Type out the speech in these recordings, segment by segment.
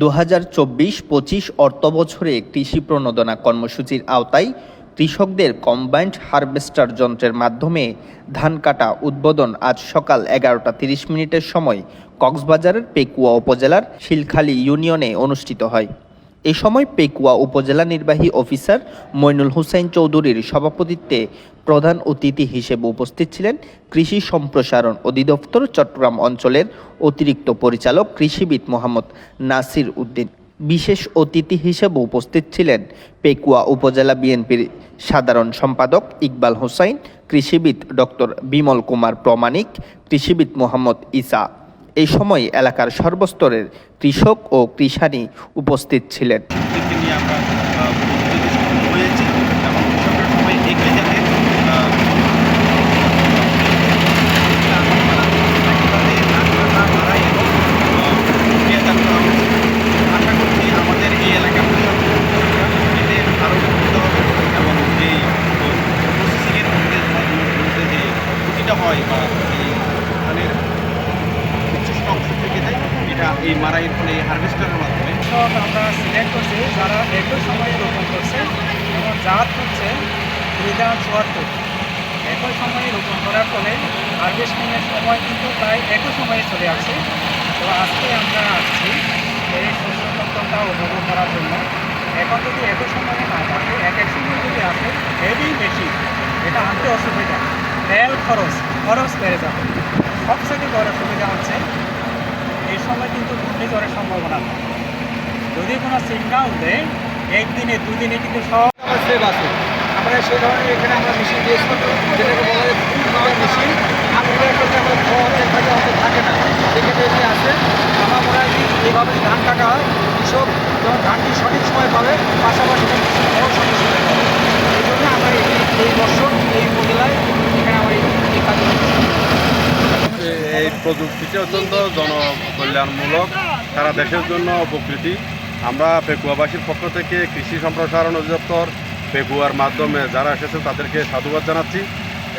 দু হাজার চব্বিশ পঁচিশ অর্থ বছরে কৃষি প্রণোদনা কর্মসূচির আওতায় কৃষকদের কম্বাইন্ড হারভেস্টার যন্ত্রের মাধ্যমে ধান কাটা উদ্বোধন আজ সকাল এগারোটা তিরিশ মিনিটের সময় কক্সবাজারের পেকুয়া উপজেলার শিলখালী ইউনিয়নে অনুষ্ঠিত হয়। এ সময় পেকুয়া উপজেলা নির্বাহী অফিসার মইনুল হুসাইন চৌধুরীর সভাপতিত্বে প্রধান অতিথি হিসেবে উপস্থিত ছিলেন কৃষি সম্প্রসারণ অধিদপ্তর চট্টগ্রাম অঞ্চলের অতিরিক্ত পরিচালক কৃষিবিদ মোহাম্মদ নাসির উদ্দিন। বিশেষ অতিথি হিসেবে উপস্থিত ছিলেন পেকুয়া উপজেলা বিএনপির সাধারণ সম্পাদক ইকবাল হোসাইন, কৃষিবিদ ডক্টর বিমল কুমার প্রমাণিক, কৃষিবিদ মোহাম্মদ ইসা এই সময় এলাকার সর্বস্তরের কৃষক ও কৃষানি উপস্থিত ছিলেন। হয় বা এই ধানের উচ্ছিষ্ট অংশ থেকে যায় এটা এই মারাইয়ের ফলে হারভেস্টারের মাধ্যমে? আমরা সিলেক্ট করছি, যারা একই সময়ে রোপণ করছে, এবং জাত হচ্ছে বিধান চুয়াত্তর একই সময়ে রোপণ করার ফলে হারভেস্টিংয়ের সময় কিন্তু প্রায় একই সময়ে চলে আসে। তো আজকে আমরা আসছি এই শস্য তত্ত্বটা উপভোগ করার জন্য। এখন যদি একই সময়ে না থাকে, এক এক সময় যদি আসে হেভি বেশি, এটা আনতে অসুবিধা। তেল খরচ খরচ বেড়ে যাবে। সবথেকে বড় সুবিধা হচ্ছে এই সময় কিন্তু ঘূর্ণিঝড়ের সম্ভাবনা থাকে। যদি কোনো সিগনাল দেয়, একদিনে, দুদিনে কিন্তু সব আমার সেভ আছে। আমরা সেই ধরনের এখানে আমরা মেশিন দিয়েছি যেটাকে বলা পাওয়ার মেশিন আমরা ঘর এক হয়তো থাকে না। সেক্ষেত্রে এটি আছে আমার মনে হয় এইভাবে ধান কাটা হয়। কৃষক যখন ধানটি সঠিক সময় পাবে। পাশাপাশি তার কৃষক বড় সঠিক সময় পাবে এই জন্য আমরা এই এই বছর এই উপজেলায় এখানে আমরা এই এই কাজগুলো করছি। এই প্রযুক্তিটি অত্যন্ত জনকল্যাণমূলক, সারা দেশের জন্য উপকৃতি। আমরা পেকুয়াবাসীর পক্ষ থেকে কৃষি সম্প্রসারণ অধিদপ্তর পেকুয়ার মাধ্যমে যারা এসেছে তাদেরকে সাধুবাদ জানাচ্ছি।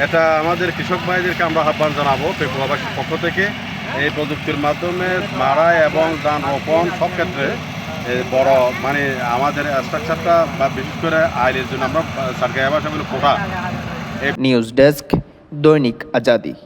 এটা আমাদের কৃষক ভাইদেরকে আমরা আহ্বান জানাব পেকুয়াবাসীর পক্ষ থেকে। এই প্রযুক্তির মাধ্যমে মারা এবং ধান রোপণ সব ক্ষেত্রে বড় মানে আমাদের স্ট্রাকচারটা বা বিশেষ করে আইলের জন্য আমরা সার্গাই ভাষা বলে কোটা নিউজ ডেস্ক দৈনিক আজাদি।